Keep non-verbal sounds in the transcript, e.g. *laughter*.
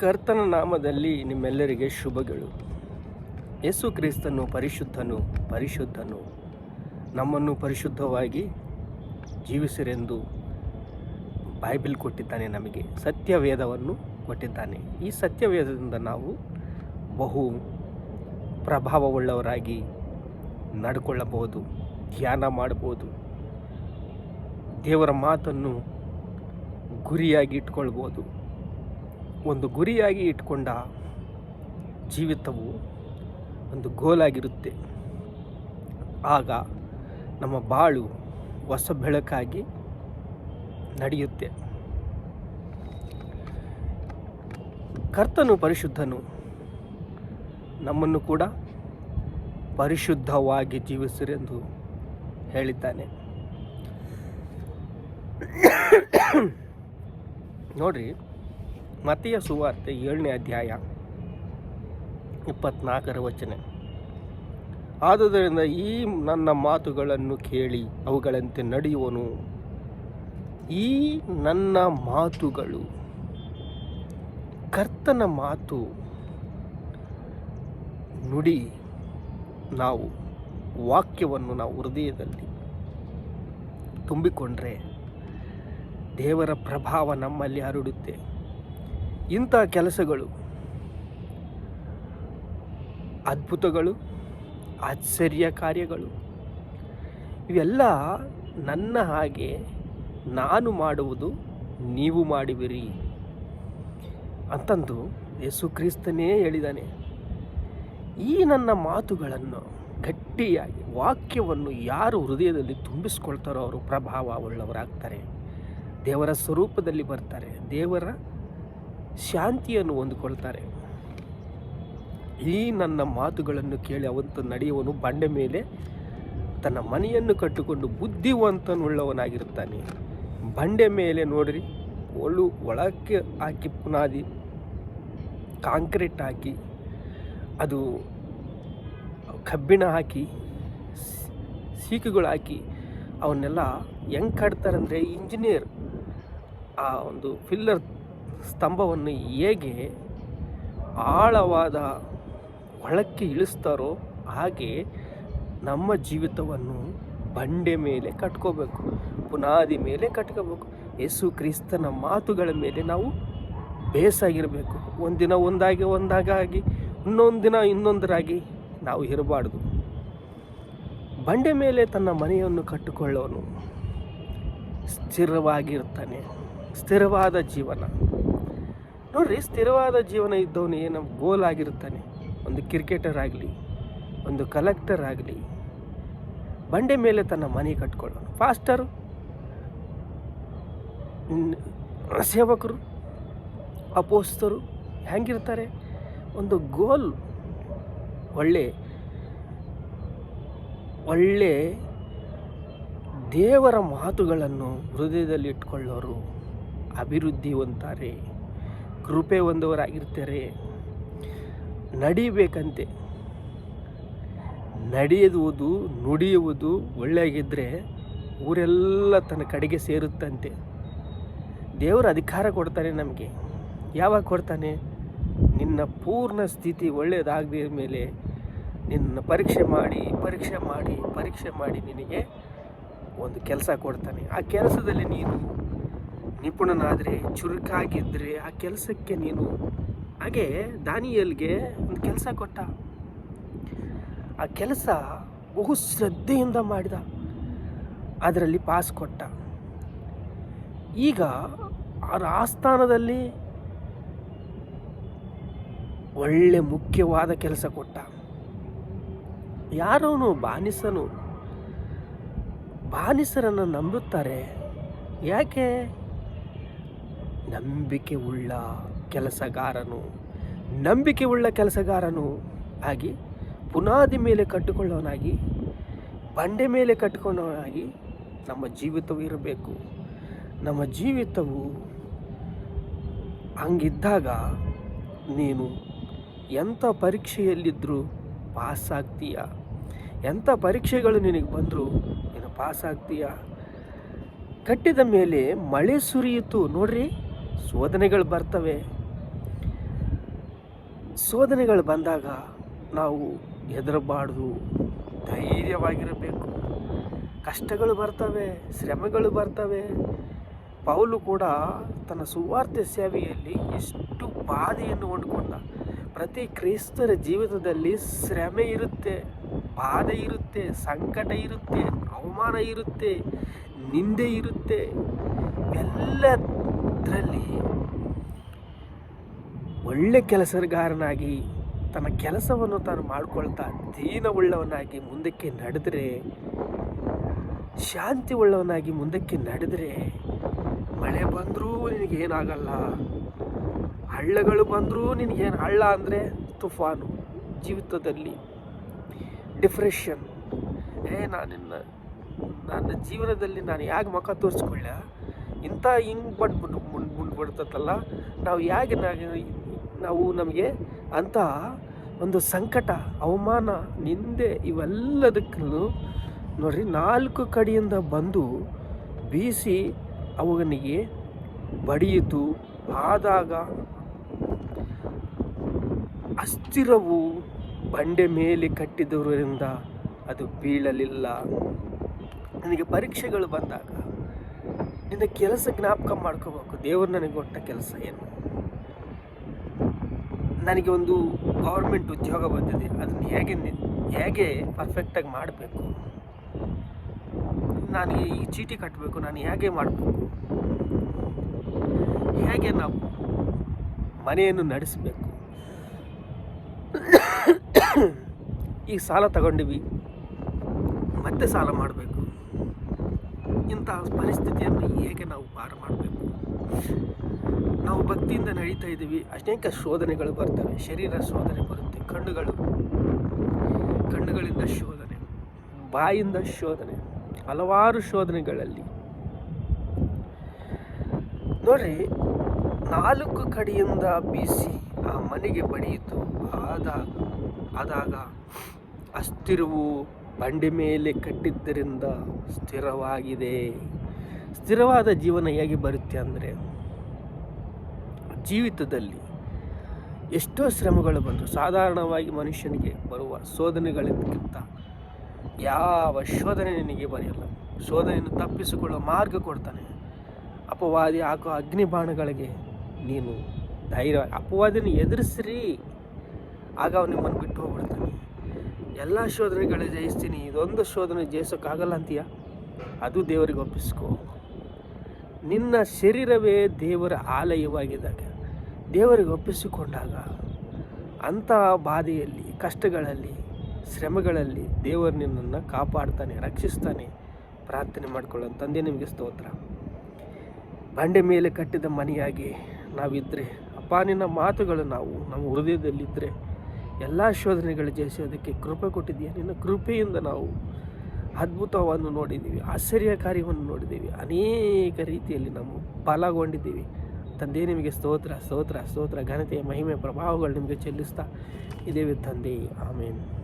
ಕರ್ತನ ನಾಮದಲ್ಲಿ ನಿಮ್ಮೆಲ್ಲರಿಗೆ ಶುಭಗಳು. ಯೇಸು ಕ್ರಿಸ್ತನು ಪರಿಶುದ್ಧನು ಪರಿಶುದ್ಧನು. ನಮ್ಮನ್ನು ಪರಿಶುದ್ಧವಾಗಿ ಜೀವಿಸಿರೆಂದು ಬೈಬಲ್ ಕೊಟ್ಟಿದ್ದಾನೆ ನಮಗೆ. ಸತ್ಯವೇದವನ್ನು ಕೊಟ್ಟಿದ್ದಾನೆ. ಈ ಸತ್ಯವೇದದಿಂದ ನಾವು ಬಹು ಪ್ರಭಾವವುಳ್ಳವರಾಗಿ ನಡ್ಕೊಳ್ಳಬಹುದು, ಧ್ಯಾನ ಮಾಡಬಹುದು, ದೇವರ ಮಾತನ್ನು ಗುರಿಯಾಗಿ ಇಟ್ಕೊಳ್ಬೋದು ಒಂದು ಗುರಿಯಾಗಿ ಇಟ್ಕೊಂಡ ಜೀವಿತವು ಒಂದು ಗೋಲಾಗಿರುತ್ತೆ. ಆಗ ನಮ್ಮ ಬಾಳು ಹೊಸ ಬೆಳಕಾಗಿ ನಡೆಯುತ್ತೆ. ಕರ್ತನು ಪರಿಶುದ್ಧನು. ನಮ್ಮನ್ನು ಕೂಡ ಪರಿಶುದ್ಧವಾಗಿ ಜೀವಿಸಿರೆಂದು ಹೇಳಿದ್ದಾನೆ. *coughs* ನೋಡ್ರಿ ಮತೆಯ ಸುವಾರ್ತೆ ಏಳನೇ ಅಧ್ಯಾಯ ಇಪ್ಪತ್ನಾಲ್ಕರ ವಚನೆ. ಆದುದರಿಂದ ಈ ನನ್ನ ಮಾತುಗಳನ್ನು ಕೇಳಿ ಅವುಗಳಂತೆ ನಡೆಯುವನು. ಈ ನನ್ನ ಮಾತುಗಳು ಕರ್ತನ ಮಾತು ನುಡಿ ನಾವು ವಾಕ್ಯವನ್ನು ನಾವು ಹೃದಯದಲ್ಲಿ ತುಂಬಿಕೊಂಡ್ರೆ ದೇವರ ಪ್ರಭಾವ ನಮ್ಮಲ್ಲಿ ಹರಡುತ್ತೆ. ಇಂಥ ಕೆಲಸಗಳು, ಅದ್ಭುತಗಳು, ಆಶ್ಚರ್ಯ ಕಾರ್ಯಗಳು, ಇವೆಲ್ಲ ನನ್ನ ಹಾಗೆ ನಾನು ಮಾಡುವುದು ನೀವು ಮಾಡುವಿರಿ ಅಂತಂದು ಯೇಸು ಕ್ರಿಸ್ತನೇ ಹೇಳಿದ್ದಾನೆ ಈ ನನ್ನ ಮಾತುಗಳನ್ನು ಗಟ್ಟಿಯಾಗಿ, ವಾಕ್ಯವನ್ನು ಯಾರು ಹೃದಯದಲ್ಲಿ ತುಂಬಿಸ್ಕೊಳ್ತಾರೋ ಅವರು ಪ್ರಭಾವ ಉಳ್ಳವರಾಗ್ತಾರೆ ದೇವರ ಸ್ವರೂಪದಲ್ಲಿ ಬರ್ತಾರೆ. ದೇವರ ಶಾಂತಿಯನ್ನು ಹೊಂದಿಕೊಳ್ತಾರೆ. ಈ ನನ್ನ ಮಾತುಗಳನ್ನು ಕೇಳಿ ಅವಂತ ನಡೆಯುವನು ಬಂಡೆ ಮೇಲೆ ತನ್ನ ಮನೆಯನ್ನು ಕಟ್ಟಿಕೊಂಡು ಬುದ್ಧಿವಂತನುಳ್ಳವನಾಗಿರುತ್ತಾನೆ. ಬಂಡೆ ಮೇಲೆ ನೋಡ್ರಿ, ಒಳು ಒಳಕ್ಕೆ ಹಾಕಿ ಪುನಾದಿ, ಕಾಂಕ್ರೀಟ್ ಹಾಕಿ, ಅದು ಕಬ್ಬಿಣ ಹಾಕಿ, ಸೀಕುಗಳು ಹಾಕಿ, ಅವನ್ನೆಲ್ಲ ಹೆಂಗೆ ಕಟ್ತಾರಂದರೆ ಇಂಜಿನಿಯರ್, ಆ ಒಂದು ಫಿಲ್ಲರ್ ಸ್ತಂಭವನ್ನು ಹೇಗೆ ಆಳವಾದ ಒಳಕ್ಕೆ ಇಳಿಸ್ತಾರೋ ಹಾಗೆ ನಮ್ಮ ಜೀವಿತವನ್ನು ಬಂಡೆ ಮೇಲೆ ಕಟ್ಕೋಬೇಕು, ಪುನಾದಿ ಮೇಲೆ ಕಟ್ಕೋಬೇಕು. ಯೇಸು ಕ್ರಿಸ್ತನ ಮಾತುಗಳ ಮೇಲೆ ನಾವು ಬೇಸಾಗಿರಬೇಕು. ಒಂದಿನ ಒಂದಾಗಿ ಒಂದಾಗಿ ಇನ್ನೊಂದು ದಿನ ಇನ್ನೊಂದರಾಗಿ ನಾವು ಇರಬಾರ್ದು. ಬಂಡೆ ಮೇಲೆ ತನ್ನ ಮನೆಯನ್ನು ಕಟ್ಟಿಕೊಳ್ಳೋನು ಸ್ಥಿರವಾಗಿರ್ತಾನೆ, ಸ್ಥಿರವಾದ ಜೀವನ. ನೋಡ್ರಿ, ಸ್ಥಿರವಾದ ಜೀವನ ಇದ್ದವನು ಏನು ಗೋಲ್ ಆಗಿರುತ್ತಾನೆ ಒಂದು ಕ್ರಿಕೆಟರ್ ಆಗಲಿ, ಒಂದು ಕಲೆಕ್ಟರ್ ಆಗಲಿ, ಬಂಡೆ ಮೇಲೆ ತನ್ನ ಮನೆ ಕಟ್ಕೊಳ್ಳೋನು. ಫಾಸ್ಟರು ಸೇವಕರು, ಅಪೋಸ್ತರು ಹೆಂಗಿರ್ತಾರೆ? ಒಂದು ಗೋಲ್ ಒಳ್ಳೆ ಒಳ್ಳೆ ದೇವರ ಮಾತುಗಳನ್ನು ಹೃದಯದಲ್ಲಿ ಇಟ್ಕೊಳ್ಳೋರು ಅಭಿವೃದ್ಧಿ ಹೊಂತಾರೆ ಕೃಪೆ ಹೊಂದವರಾಗಿರ್ತಾರೆ. ನಡಿಬೇಕಂತೆ. ನಡೆಯುವುದು, ನುಡಿಯುವುದು ಒಳ್ಳೆಯಾಗಿದ್ದರೆ ಊರೆಲ್ಲ ತನ್ನ ಕಡೆಗೆ ಸೇರುತ್ತಂತೆ. ದೇವರು ಅಧಿಕಾರ ಕೊಡ್ತಾನೆ ನಮಗೆ. ಯಾವಾಗ ಕೊಡ್ತಾನೆ? ನಿನ್ನ ಪೂರ್ಣ ಸ್ಥಿತಿ ಒಳ್ಳೆಯದಾಗದ ಮೇಲೆ ನಿನ್ನ ಪರೀಕ್ಷೆ ಮಾಡಿ ಪರೀಕ್ಷೆ ಮಾಡಿ ಪರೀಕ್ಷೆ ಮಾಡಿ ನಿನಗೆ ಒಂದು ಕೆಲಸ ಕೊಡ್ತಾನೆ. ಆ ಕೆಲಸದಲ್ಲಿ ನೀನು ನಿಪುಣನಾದರೆ ಚುರುಕಾಗಿದ್ದರೆ ಆ ಕೆಲಸಕ್ಕೆ ನೀನು ಹಾಗೆ ದಾನಿಯಲ್ಗೆ ಒಂದು ಕೆಲಸ ಕೊಟ್ಟ. ಆ ಕೆಲಸ ಬಹು ಶ್ರದ್ಧೆಯಿಂದ ಮಾಡಿದ. ಅದರಲ್ಲಿ ಪಾಸ್ ಕೊಟ್ಟ. ಈಗ ಆ ಆಸ್ಥಾನದಲ್ಲಿ ಒಳ್ಳೆ ಮುಖ್ಯವಾದ ಕೆಲಸ ಕೊಟ್ಟ. ಯಾರೋನು ಬಾನಿಸನು? ಬಾನಿಸರನ್ನು ನಂಬುತ್ತಾರೆ. ಯಾಕೆ? ನಂಬಿಕೆ ಉಳ್ಳ ಕೆಲಸಗಾರನು ನಂಬಿಕೆ ಉಳ್ಳ ಕೆಲಸಗಾರನು ಆಗಿ ಪುನಾದಿ ಮೇಲೆ ಕಟ್ಟಿಕೊಳ್ಳೋನಾಗಿ ಬಂಡೆ ಮೇಲೆ ಕಟ್ಟಿಕೊಳ್ಳೋನಾಗಿ ನಮ್ಮ ಜೀವಿತವು ಇರಬೇಕು. ನಮ್ಮ ಜೀವಿತವು ಹಂಗಿದ್ದಾಗ ನೀನು ಎಂಥ ಪರೀಕ್ಷೆಯಲ್ಲಿದ್ದರೂ ಪಾಸ್ ಆಗ್ತೀಯ ಎಂಥ ಪರೀಕ್ಷೆಗಳು ನಿನಗೆ ಬಂದರೂ ನೀನು ಪಾಸ್ ಆಗ್ತೀಯ ಕಟ್ಟಿದ ಮೇಲೆ ಮಳೆ ಸುರಿಯಿತು ನೋಡ್ರಿ. ಶೋಧನೆಗಳು ಬರ್ತವೆ. ಶೋಧನೆಗಳು ಬಂದಾಗ ನಾವು ಹೆದರಬಾರ್ದು. ಧೈರ್ಯವಾಗಿರಬೇಕು. ಕಷ್ಟಗಳು ಬರ್ತವೆ, ಶ್ರಮಗಳು ಬರ್ತವೆ. ಪೌಲು ಕೂಡ ತನ್ನ ಸುವಾರ್ತೆ ಸೇವೆಯಲ್ಲಿ ಎಷ್ಟು ಬಾಧೆಯನ್ನು ಹೊಂದ್ಕೊಂಡ. ಪ್ರತಿ ಕ್ರೈಸ್ತರ ಜೀವಿತದಲ್ಲಿ ಶ್ರಮೆ ಇರುತ್ತೆ, ಬಾಧೆ ಇರುತ್ತೆ, ಸಂಕಟ ಇರುತ್ತೆ, ಅವಮಾನ ಇರುತ್ತೆ, ನಿಂದೆ ಇರುತ್ತೆ. ಎಲ್ಲದರಲ್ಲಿ ಒಳ್ಳೆ ಕೆಲಸಗಾರನಾಗಿ ತನ್ನ ಕೆಲಸವನ್ನು ತಾನು ಮಾಡಿಕೊಳ್ತಾ ದೀನವುಳ್ಳವನಾಗಿ ಮುಂದಕ್ಕೆ ನಡೆದರೆ ಶಾಂತಿ ಉಳ್ಳವನಾಗಿ ಮುಂದಕ್ಕೆ ನಡೆದರೆ, ಮಳೆ ಬಂದರೂ ನಿನಗೇನಾಗಲ್ಲ ಹಳ್ಳಗಳು ಬಂದರೂ ನಿನಗೇನು ಹಳ್ಳ ಅಂದರೆ ತುಫಾನು, ಜೀವಿತದಲ್ಲಿ ಡಿಪ್ರೆಷನ್. ಏ, ನಾನಿನ್ನ, ನನ್ನ ಜೀವನದಲ್ಲಿ ನಾನು ಯಾಕೆ ಮುಖ ತೋರಿಸ್ಕೊಳ್ಳ? ಇಂಥ ಹಿಂಗೆ ಬಂದ್ಬಿಟ್ಟು ಬಿಡ್ತತ್ತಲ್ಲ ನಾವು ಹೇಗೆ ನಾವು ನಮಗೆ ಅಂಥ ಒಂದು ಸಂಕಟ, ಅವಮಾನ, ನಿಂದೆ ಇವೆಲ್ಲದಕ್ಕೂ ನೋಡ್ರಿ ನಾಲ್ಕು ಕಡೆಯಿಂದ ಬಂದು ಬೀಸಿ ಅವನಿಗೆ ಬಡಿಯಿತು. ಆದಾಗ ಅಸ್ಥಿರವು ಬಂಡೆ ಮೇಲೆ ಕಟ್ಟಿದವರಿಂದ ಅದು ಬೀಳಲಿಲ್ಲ. ನನಗೆ ಪರೀಕ್ಷೆಗಳು ಬಂದಾಗ ನಿನ್ನ ಕೆಲಸ ಜ್ಞಾಪಕ ಮಾಡ್ಕೋಬೇಕು. ದೇವರು ನನಗೆ ಕೊಟ್ಟ ಕೆಲಸ ಏನು? ನನಗೆ ಒಂದು ಗೌರ್ಮೆಂಟ್ ಉದ್ಯೋಗ ಬಂದಿದೆ. ಅದನ್ನು ಹೇಗೆ ಹೇಗೆ ಪರ್ಫೆಕ್ಟಾಗಿ ಮಾಡಬೇಕು? ನಾನು ಈ ಚೀಟಿ ಕಟ್ಟಬೇಕು ನಾನು ಹೇಗೆ ಮಾಡಬೇಕು? ಹೇಗೆ ನಾವು ಮನೆಯನ್ನು ನಡೆಸಬೇಕು? *coughs* ಈಗ ಸಾಲ ತಗೊಂಡಿವಿ. ಮತ್ತೆ ಸಾಲ ಮಾಡಬೇಕು. ಇಂತಹ ಪರಿಸ್ಥಿತಿಯನ್ನು ಹೇಗೆ ನಾವು ಪಾರು ಮಾಡಬೇಕು? ನಾವು ಭಕ್ತಿಯಿಂದ ನಡೀತಾ ಇದ್ದೀವಿ. ಅನೇಕ ಶೋಧನೆಗಳು ಬರ್ತವೆ. ಶರೀರ ಶೋಧನೆ ಬರುತ್ತೆ. ಕಣ್ಣುಗಳು. ಕಣ್ಣುಗಳಿಂದ ಶೋಧನೆ. ಬಾಯಿಂದ ಶೋಧನೆ. ಹಲವಾರು ಶೋಧನೆಗಳಲ್ಲಿ. ನೋಡ್ರಿ, ನಾಲ್ಕು ಕಡೆಯಿಂದ ಬೀಸಿ ಆ ಮನೆಗೆ ಬಡಿಯಿತು. ಆದಾಗ ಆದಾಗ ಅಸ್ಥಿರವು ಬಂಡೆ ಮೇಲೆ ಕಟ್ಟಿದ್ದರಿಂದ ಸ್ಥಿರವಾಗಿದೆ. ಸ್ಥಿರವಾದ ಜೀವನ ಹೇಗೆ ಬರುತ್ತೆ ಅಂದರೆ, ಜೀವಿತದಲ್ಲಿ ಎಷ್ಟೋ ಶ್ರಮಗಳು ಬಂದರು. ಸಾಧಾರಣವಾಗಿ ಮನುಷ್ಯನಿಗೆ ಬರುವ ಶೋಧನೆಗಳಿಗಿಂತ ಯಾವ ಶೋಧನೆ ನಿನಗೆ ಬರೆಯಲ್ಲ ಶೋಧನೆಯನ್ನು ತಪ್ಪಿಸಿಕೊಳ್ಳುವ ಮಾರ್ಗ ಕೊಡ್ತಾನೆ. ಅಪವಾದಿ ಹಾಕೋ ಅಗ್ನಿ ಬಾಣಗಳಿಗೆ ನೀನು ಧೈರ್ಯ ಅಪವಾದಿನ ಎದುರಿಸ್ರಿ. ಆಗ ಅವನು ನಿಮ್ಮನ್ನು ಬಿಟ್ಟು ಹೋಗ್ಬಿಡ್ತಾನೆ. ಎಲ್ಲ ಶೋಧನೆಗಳು ಜಯಿಸ್ತೀನಿ. ಇದೊಂದು ಶೋಧನೆ ಜಯಿಸೋಕ್ಕಾಗಲ್ಲ ಅಂತೀಯ? ಅದು ದೇವರಿಗೆ ಒಪ್ಪಿಸ್ಕೋ. ನಿನ್ನ ಶರೀರವೇ ದೇವರ ಆಲಯವಾಗಿದ್ದಾಗ, ದೇವರಿಗೆ ಒಪ್ಪಿಸಿಕೊಂಡಾಗ, ಅಂಥ ಬಾಧೆಯಲ್ಲಿ, ಕಷ್ಟಗಳಲ್ಲಿ, ಶ್ರಮಗಳಲ್ಲಿ ದೇವರು ನಿನ್ನನ್ನು ಕಾಪಾಡ್ತಾನೆ, ರಕ್ಷಿಸ್ತಾನೆ. ಪ್ರಾರ್ಥನೆ ಮಾಡ್ಕೊಳ್ಳೋ ತಂದೆ, ನಿಮಗೆ ಸ್ತೋತ್ರ. ಬಂಡೆ ಮೇಲೆ ಕಟ್ಟಿದ ಮನೆಯಾಗಿ ನಾವಿದ್ದರೆ ಅಪ್ಪ ನಿನ್ನ ಮಾತುಗಳು ನಾವು, ನಮ್ಮ ಹೃದಯದಲ್ಲಿದ್ದರೆ ಎಲ್ಲ ಶೋಧನೆಗಳು ಜಯಿಸೋದಕ್ಕೆ ಕೃಪೆ ಕೊಟ್ಟಿದ್ದೀಯ. ನಿನ್ನ ಕೃಪೆಯಿಂದ ನಾವು ಅದ್ಭುತವನ್ನು ನೋಡಿದ್ದೀವಿ ಆಶ್ಚರ್ಯ ಕಾರ್ಯವನ್ನು ನೋಡಿದ್ದೀವಿ, ಅನೇಕ ರೀತಿಯಲ್ಲಿ ನಾವು ಪಾಲಾಗೊಂಡಿದ್ದೀವಿ. ತಂದೆ ನಿಮಗೆ ಸ್ತೋತ್ರ ಸ್ತೋತ್ರ ಸ್ತೋತ್ರ, ಘನತೆಯ ಮಹಿಮೆ, ಪ್ರಭಾವಗಳು ನಿಮಗೆ ಚೆಲ್ಲಿಸ್ತಾ ಇದ್ದೇವೆ ತಂದೆ. ಆಮೇಲೆ